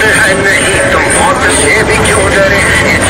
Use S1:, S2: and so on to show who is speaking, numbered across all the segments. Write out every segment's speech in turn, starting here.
S1: Worte ein Erhielt und Worte ewig oder in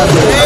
S2: Gracias.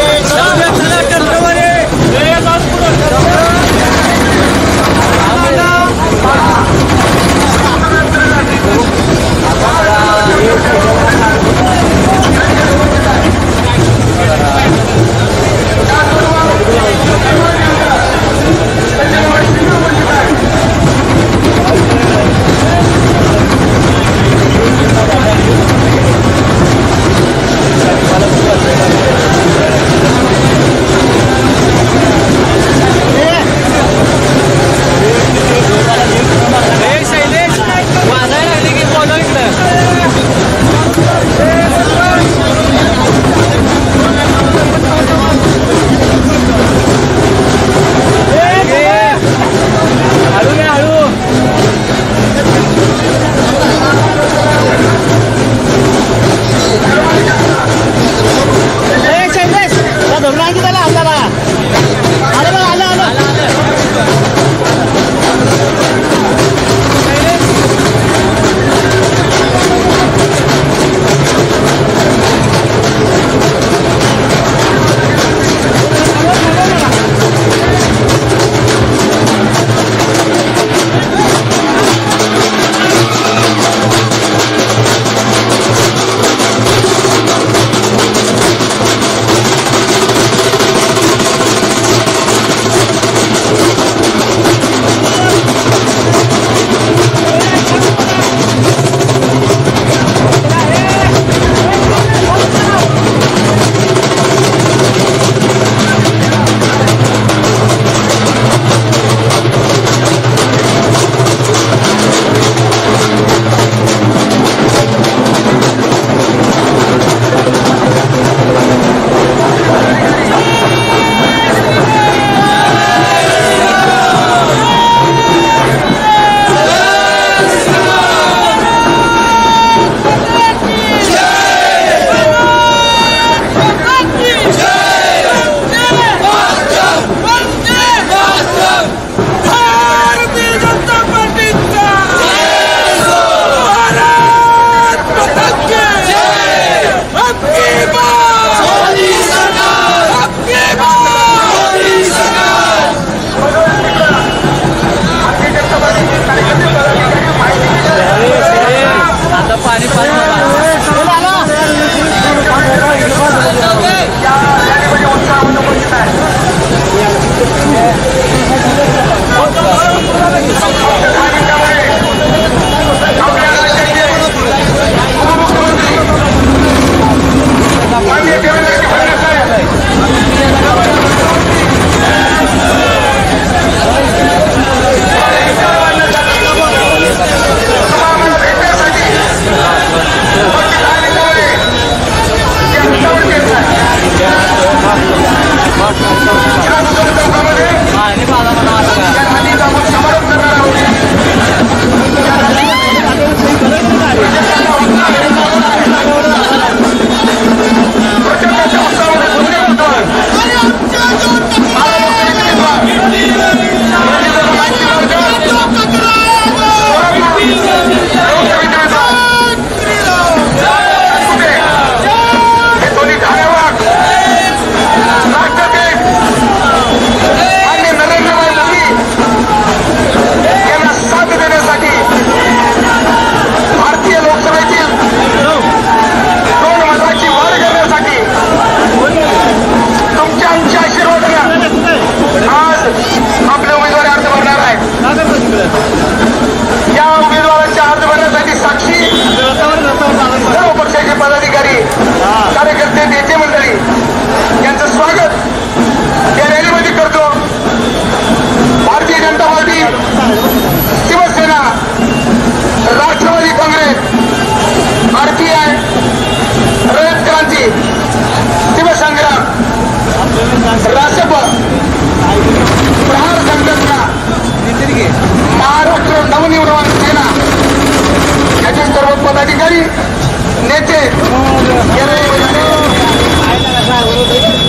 S2: नेते.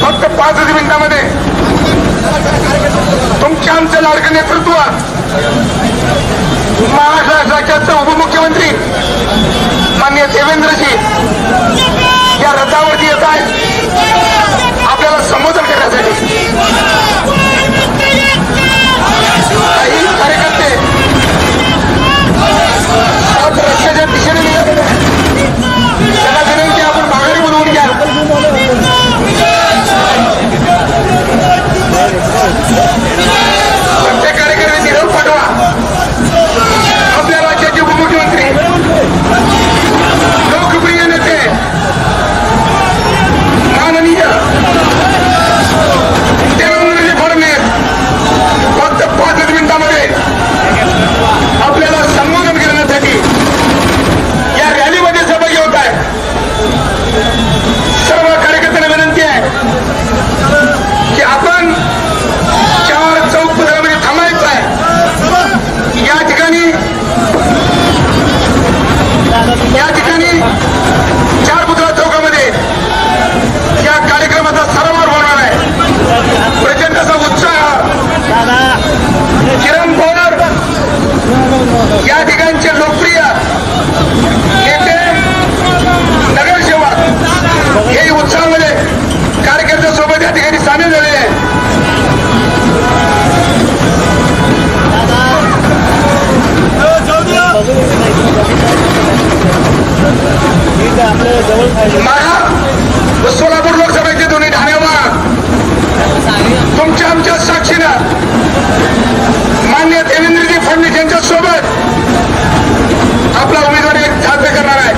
S2: फक्त पाच मिनिटामध्ये. तुमच्या आमच्या लाडक्या नेतृत्व महाराष्ट्र राज्याचे उपमुख्यमंत्री मान्य देवेंद्रजी या रथावरती येत आहेत. आपल्याला संबोधन करण्यासाठी. मला सोलापूर लोकसभेचे दोन्ही ठाण्यावर तुमच्या आमच्या साक्षीनं मान्य देवेंद्रजी फडणवीस यांच्या सोबत आपला उमेदवारी साध्य करणार आहे.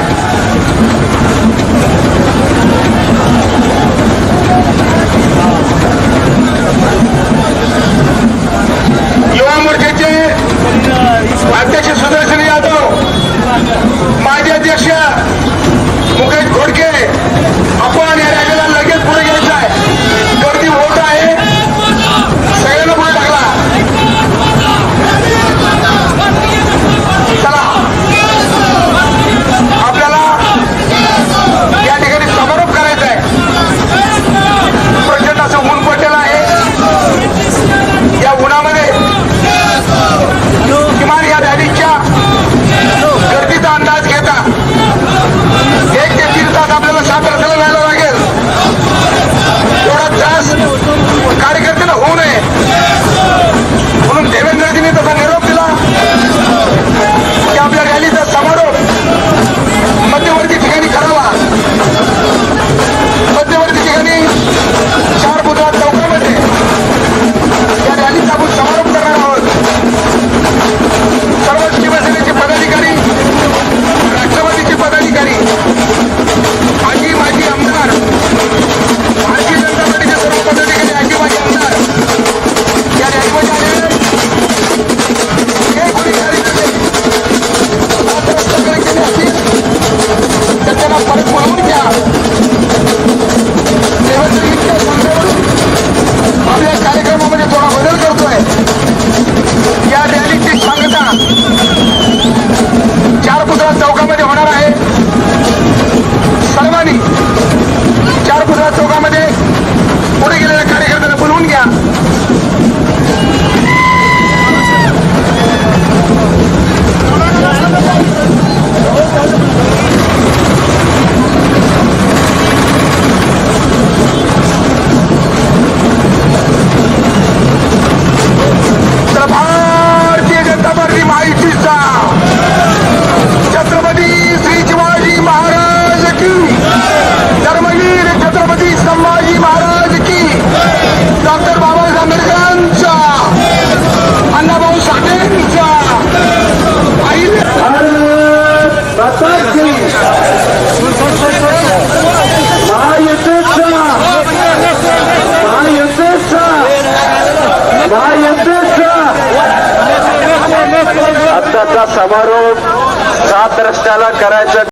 S2: युवा मोर्चाचे अध्यक्ष सुदर्शन